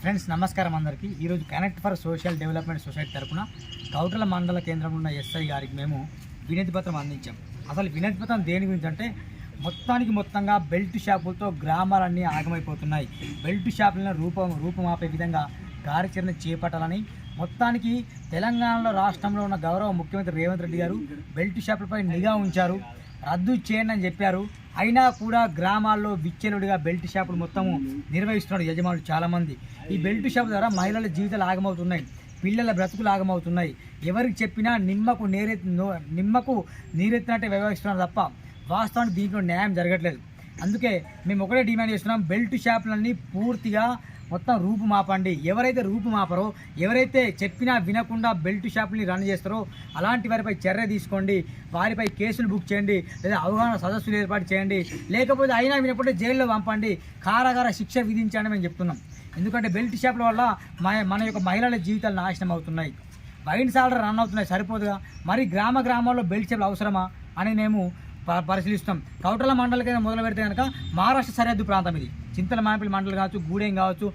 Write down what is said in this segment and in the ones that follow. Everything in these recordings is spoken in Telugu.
ఫ్రెండ్స్ నమస్కారం అందరికీ. ఈరోజు connect for social development society తరపున కౌటల మండల కేంద్రంలో ఉన్న ఎస్ఐ గారికి మేము వినతి పత్రం అందించాం. అసలు వినతి పత్రం దేని గురించి అంటే మొత్తానికి మొత్తంగా బెల్ట్ షాపులతో గ్రామాలన్నీ ఆగమైపోతున్నాయి. బెల్ట్ షాపులను రూపం రూపమాపే విధంగా కార్యాచరణ చేపట్టాలని మొత్తానికి తెలంగాణలో రాష్ట్రంలో ఉన్న గౌరవ ముఖ్యమంత్రి రేవంత్ రెడ్డి గారు బెల్ట్ షాపులపై నిఘా ఉంచారు. రద్దు చేయండి అని చెప్పారు. అయినా కూడా గ్రామాల్లో విచ్చెలుడిగా బెల్ట్ షాపులు మొత్తము నిర్వహిస్తున్నాడు యజమానులు చాలామంది. ఈ బెల్ట్ షాప్ ద్వారా మహిళల జీవితాలు ఆగమవుతున్నాయి. పిల్లల బ్రతుకులు ఆగమవుతున్నాయి. ఎవరికి చెప్పినా నిమ్మకు నేరె నిమ్మకు నీరెత్తినట్టే వ్యవహరిస్తున్నారు తప్ప వాస్తవానికి దీంట్లో న్యాయం జరగట్లేదు. అందుకే మేము ఒకటే డిమాండ్ చేస్తున్నాం. బెల్ట్ షాపులన్నీ పూర్తిగా మొత్తం రూపు మాపండి ఎవరైతే రూపు మాపరో ఎవరైతే చెప్పినా వినకుండా బెల్ట్ షాపుల్ని రన్ చేస్తారో అలాంటి వారిపై చర్య తీసుకోండి. వారిపై కేసులు బుక్ చేయండి. లేదా అవగాహన సదస్సులు ఏర్పాటు చేయండి. లేకపోతే అయినా వినప్పుడే జైల్లో పంపండి. కారాగార శిక్ష విధించండి మేము చెప్తున్నాం. ఎందుకంటే బెల్ట్ షాపుల వల్ల మన మన యొక్క మహిళల జీవితాలు నాశనం అవుతున్నాయి. వైన్ సాలరీ రన్ అవుతున్నాయి సరిపోదుగా? మరి గ్రామ గ్రామాల్లో బెల్ట్ షాపులు అవసరమా? అని మేము పరిశీలిస్తాం. కౌటల మండల కింద మొదలు పెడితే కనుక మహారాష్ట్ర సరిహద్దు ప్రాంతం ఇది. చింతల మామిపల్లి మండలం కావచ్చు గూడెం కావచ్చు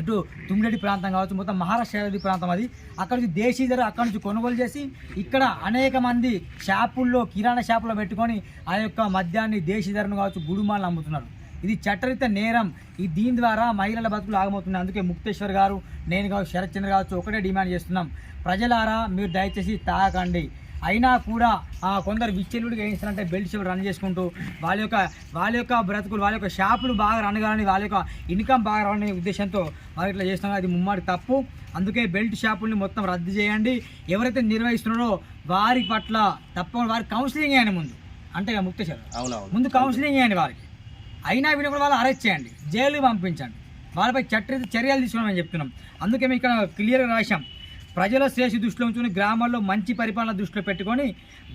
ఇటు తుమ్మిడి ప్రాంతం కావచ్చు మొత్తం మహారాష్ట్ర సరిహద్దు ప్రాంతం అది. అక్కడ నుంచి దేశీ ధర అక్కడ నుంచి కొనుగోలు చేసి ఇక్కడ అనేక మంది షాపుల్లో కిరాణా షాపులో పెట్టుకొని ఆ యొక్క మద్యాన్ని దేశీ ధరను కావచ్చు గుడుమాలను అమ్ముతున్నారు. ఇది చట్టరిత నేరం. ఈ దీని ద్వారా మహిళల బతుకులు ఆగమవుతున్నాయి. అందుకే ముక్తేశ్వర్ గారు నేను కావచ్చు శరత్ చంద్ర కావచ్చు ఒకటే డిమాండ్ చేస్తున్నాం. ప్రజలారా మీరు దయచేసి తాగకండి. అయినా కూడా ఆ, కొందరు విచ్చెలుడిగా ఏం చేస్తారంటే బెల్ట్ షాప్ రన్ చేసుకుంటూ వాళ్ళ యొక్క వాళ్ళ యొక్క బ్రతుకులు వాళ్ళ యొక్క షాపులు బాగా రన్ కావాలని వాళ్ళ యొక్క ఇన్కమ్ బాగా రావాలనే ఉద్దేశంతో వాళ్ళు ఇట్లా చేస్తున్నారు. అది ముమ్మాడి తప్పు. అందుకే బెల్ట్ షాపుల్ని మొత్తం రద్దు చేయండి. ఎవరైతే నిర్వహిస్తున్నారో వారి పట్ల తప్పకుండా వారికి కౌన్సిలింగ్ చేయండి ముందు. అంటే ముక్తేశ్వర్ అవునవును. ముందు కౌన్సిలింగ్ చేయండి వారికి. అయినా వినప్పుడు వాళ్ళు అరెస్ట్ చేయండి. జైలుకి పంపించండి. వాళ్ళపై చట్ట చర్యలు తీసుకున్నామని చెప్తున్నాం. అందుకే మేము ఇక్కడ క్లియర్గా రాశాం. ప్రజల శ్రేషి దృష్టిలో ఉంచుకుని గ్రామాల్లో మంచి పరిపాలన దృష్టిలో పెట్టుకొని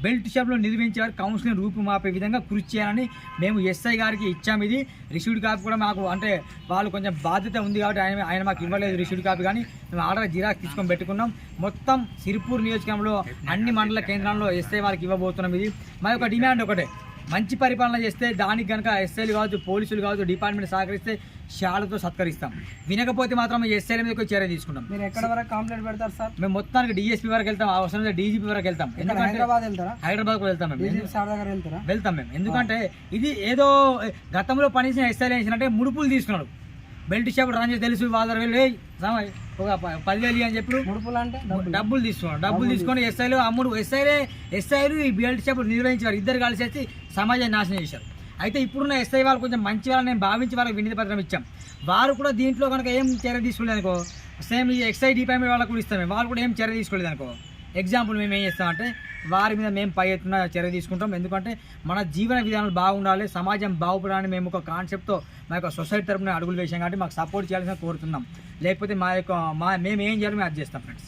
బెల్ట్ షాప్లో నిర్వహించే వారు కౌన్సిలింగ్ రూపుమాపే విధంగా కృషి చేయాలని మేము ఎస్ఐ గారికి ఇచ్చాము ఇది. రిసీవ్డ్ కాపీ కూడా మాకు అంటే వాళ్ళు కొంచెం బాధ్యత ఉంది కాబట్టి ఆయన ఆయన మాకు ఇవ్వలేదు రిసీవ్డ్ కాపీ కానీ మేము ఆర్డర్ జిరాక్స్ తీసుకొని పెట్టుకున్నాం. మొత్తం సిరిపూర్ నియోజకవర్గంలో అన్ని మండల కేంద్రాల్లో ఎస్ఐ వాళ్ళకి ఇవ్వబోతున్నాం ఇది. మా యొక్క డిమాండ్ ఒకటే. మంచి పరిపాలన చేస్తే దానికి కనుక ఎస్ఐలు కావచ్చు పోలీసులు కావచ్చు డిపార్ట్మెంట్ సహకరిస్తే షాలతో సత్కరిస్తాం. వినకపోతే మాత్రం ఎస్ఐల మీద చర్య తీసుకుంటాం. మీరు ఎక్కడ వరకు కంప్లైంట్ పెడతారు సార్? మేము మొత్తానికి డిఎస్పీ వరకు వెళ్తాం. అవసరం డీజీపీ వరకు వెళ్తాం. హైదరాబాద్ వెళ్తారా? హైదరాబాద్ వెళ్తాం మేము. డీజీపీ సార్ దగ్గర వెళ్తారా? వెళ్తాం మేము. ఎందుకంటే ఇది ఏదో గతంలో పనిచేసిన ఎస్ఐలు వేసినట్టే ముడుపులు తీసుకున్నాడు. బెల్ట్ షాప్ రన్ చేసి తెలుసు "ఏయ్, సామయ్య, ఒక పదివేలు ఇయ్యి" అని చెప్పి అంటే డబ్బులు. తీసుకున్నాడు. డబ్బులు తీసుకొని ఎస్ఐలు అమ్ముడు. ఎస్ఐలే ఎస్ఐలు ఈ బెల్ట్ షాప్ నిర్వహించారు ఇద్దరు కలిసేసి సమాజాన్ని నాశనం చేశారు. అయితే ఇప్పుడున్న ఎస్ఐ వాళ్ళు కొంచెం మంచి వాళ్ళని నేను భావించి వాళ్ళకి వినతి పత్రం ఇచ్చాం. వారు కూడా దీంట్లో కనుక ఏం చర్య తీసుకోలేదు అనుకో సేమ్ ఈ ఎక్సై డిపార్ట్మెంట్ వాళ్ళకు కూడా ఇస్తాం వాళ్ళు కూడా ఏం చర్య తీసుకోలేదు అనుకో. ఎగ్జాంపుల్ మేము ఏం చేస్తామంటే వారి మీద మేము పై ఎత్తున చర్య తీసుకుంటాం. ఎందుకంటే మన జీవన విధానాలు బాగుండాలి సమాజం బాగుపడాలని మేము ఒక కాన్సెప్ట్తో మా యొక్క సొసైటీ తరపున అడుగులు వేసాం కాబట్టి మాకు సపోర్ట్ చేయాల్సిన కోరుతున్నాం. లేకపోతే మా యొక్క మా మేము ఏం చేయాలో మేము అది చేస్తాం ఫ్రెండ్స్